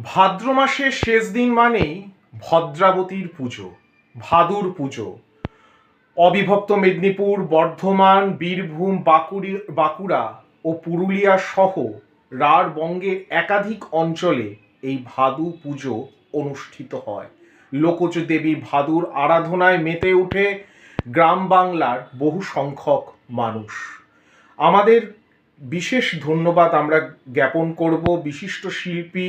ভাদ্র মাসের শেষ দিন মানেই ভদ্রাবতীর পুজো, ভাদুর পুজো। অবিভক্ত মেদিনীপুর, বর্ধমান, বীরভূম, বাঁকুড়ি, বাঁকুড়া ও পুরুলিয়া সহ রাঢ়বঙ্গের একাধিক অঞ্চলে এই ভাদু পুজো অনুষ্ঠিত হয়। লোকজ দেবী ভাদুর আরাধনায় মেতে ওঠে গ্রাম বাংলার বহু সংখ্যক মানুষ। আমাদের বিশেষ ধন্যবাদ আমরা জ্ঞাপন করব বিশিষ্ট শিল্পী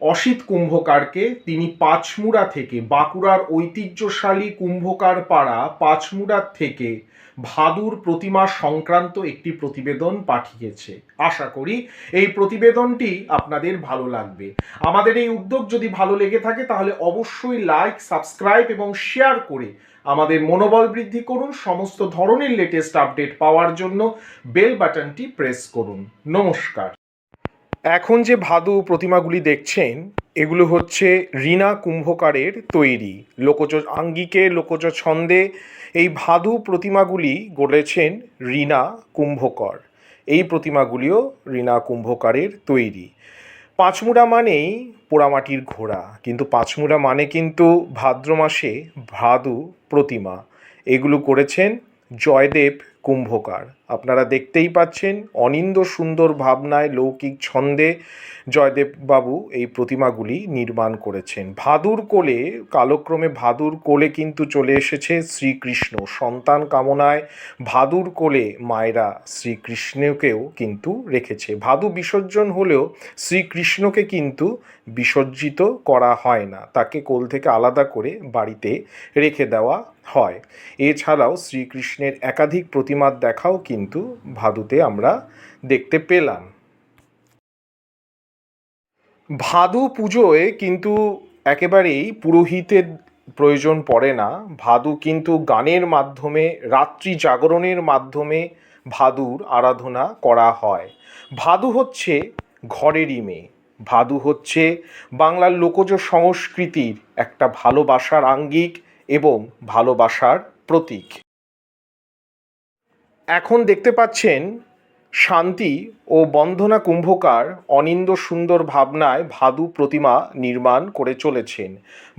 অসিত কুম্ভকারকে তিনি পাঁচমুড়া থেকে, বাঁকুড়ার ঐতিহ্যশালী কুম্ভকার পাড়া পাঁচমুড়ার থেকে ভাদুর প্রতিমা সংক্রান্ত একটি প্রতিবেদন পাঠিয়েছে। আশা করি এই প্রতিবেদনটি আপনাদের ভালো লাগবে। আমাদের এই উদ্যোগ যদি ভালো লেগে থাকে, তাহলে অবশ্যই লাইক, সাবস্ক্রাইব এবং শেয়ার করে আমাদের মনোবল বৃদ্ধি করুন। সমস্ত ধরনের লেটেস্ট আপডেট পাওয়ার জন্য বেল বাটনটি প্রেস করুন। নমস্কার। এখন যে ভাদু প্রতিমাগুলি দেখছেন, এগুলো হচ্ছে রিনা কুম্ভকারের তৈরি। লোকজ আঙ্গিকে, লোকজ ছন্দে এই ভাদু প্রতিমাগুলি গড়েছেন রিনা কুম্ভকর। এই প্রতিমাগুলিও রিনা কুম্ভকারের তৈরি। পাঁচমুড়া মানেই পোড়ামাটির ঘোড়া, কিন্তু পাঁচমুড়া মানে কিন্তু ভাদ্র মাসে ভাদু প্রতিমা। এগুলো করেছেন জয়দেব কুম্ভকার। আপনারা দেখতেই পাচ্ছেন অনিন্দ সুন্দর ভাবনায় লৌকিক ছন্দে জয়দেব বাবু এই প্রতিমাগুলি নির্মাণ করেছেন। ভাদুর কোলে, কালক্রমে ভাদুর কোলে কিন্তু চলে এসেছে শ্রীকৃষ্ণ। সন্তান কামনায় ভাদুর কোলে মায়েরা শ্রীকৃষ্ণকেও কিন্তু রেখেছে। ভাদু বিসর্জন হলেও শ্রীকৃষ্ণকে কিন্তু বিসর্জিত করা হয় না। তাকে কোল থেকে আলাদা করে বাড়িতে রেখে দেওয়া হয়। এছাড়াও শ্রীকৃষ্ণের একাধিক প্রতিমার দেখাও কিন্তু ভাদুতে আমরা দেখতে পেলাম। ভাদু পুজোয় কিন্তু একেবারেই পুরোহিতের প্রয়োজন পড়ে না। ভাদু কিন্তু গানের মাধ্যমে, রাত্রি জাগরণের মাধ্যমে ভাদুর আরাধনা করা হয়। ভাদু হচ্ছে ঘরেরই মেয়ে। ভাদু হচ্ছে বাংলার লোকজ সংস্কৃতির একটা ভালোবাসার আঙ্গিক এবং ভালোবাসার প্রতীক। এখন দেখতে পাচ্ছেন শান্তি ও বন্দনা কুম্ভকার অনিন্দ সুন্দর ভাবনায় ভাদু প্রতিমা নির্মাণ করে চলেছেন।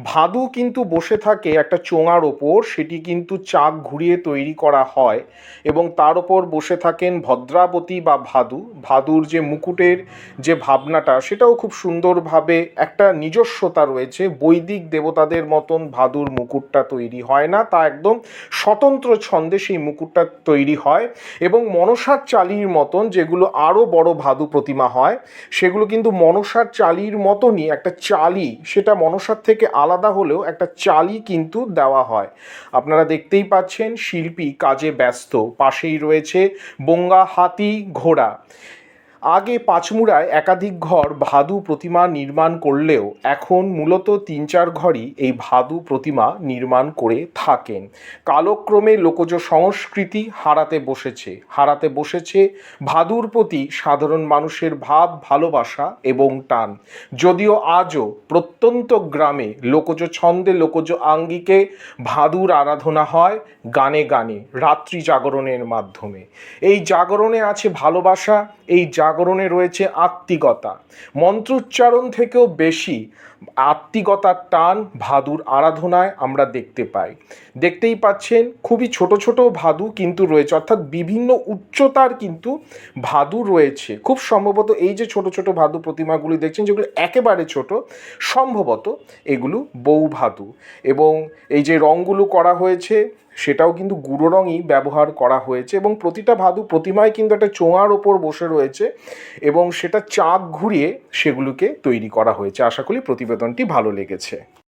ভাদু কিন্তু বসে থাকে একটা চোঙার ওপর, সেটি কিন্তু চাক ঘুরিয়ে তৈরি করা হয় এবং তার ওপর বসে থাকেন ভদ্রাবতী বা ভাদু। ভাদুর যে মুকুটের যে ভাবনাটা, সেটাও খুব সুন্দরভাবে একটা নিজস্বতা রয়েছে। বৈদিক দেবতাদের মতন ভাদুর মুকুটটা তৈরি হয় না, তা একদম স্বতন্ত্র ছন্দে সেই মুকুটটা তৈরি হয় এবং মনসার চালির মতন যেগুলো আরও বড় ভাদু প্রতিমা হয়। সেগুলো কিন্তু মনসার চালির মতনই একটা চালি, সেটা মনসার থেকে আলাদা হলেও একটা চালি কিন্তু দেওয়া হয়। আপনারা দেখতেই পাচ্ছেন শিল্পী কাজে ব্যস্ত, পাশেই রয়েছে বঙ্গা হাতি ঘোড়া। আগে পাঁচমুড়ায় একাধিক ঘর ভাদু প্রতিমা নির্মাণ করলেও এখন মূলত তিন চার ঘরই এই ভাদু প্রতিমা নির্মাণ করে থাকেন। কালক্রমে লোকজ সংস্কৃতি হারাতে বসেছে। হারাতে বসেছে ভাদুর প্রতি সাধারণ মানুষের ভাব, ভালোবাসা এবং টান। যদিও আজও প্রত্যন্ত গ্রামে লোকজ ছন্দে লোকজ আঙ্গিকে ভাদুর আরাধনা হয় গানে গানে, রাত্রি জাগরণের মাধ্যমে। এই জাগরণে আছে ভালোবাসা, এই জাগরণে রয়েছে আত্মিকতা। মন্ত্রোচ্চারণ থেকেও বেশি আত্মিকতার টান ভাদুর আরাধনায় আমরা দেখতে পাই। দেখতেই পাচ্ছেন, খুবই ছোট ছোট ভাদু কিন্তু রয়েছে, অর্থাৎ বিভিন্ন উচ্চতার কিন্তু ভাদু রয়েছে। খুব সম্ভবত এই যে ছোট ছোট ভাদু প্রতিমাগুলি দেখছেন, যেগুলো একেবারে ছোট, সম্ভবত এগুলো বউ ভাদু। এবং এই যে রঙগুলো করা হয়েছে, সেটাও কিন্তু গুঁড়ো রঙই ব্যবহার করা হয়েছে এবং প্রতিটা ভাদু প্রতিমায় কিন্তু একটা চোঙার ওপর বসে রয়েছে এবং সেটা চাক ঘুরিয়ে সেগুলোকে তৈরি করা হয়েছে। আশা করি প্রতিবেদনটি ভালো লেগেছে।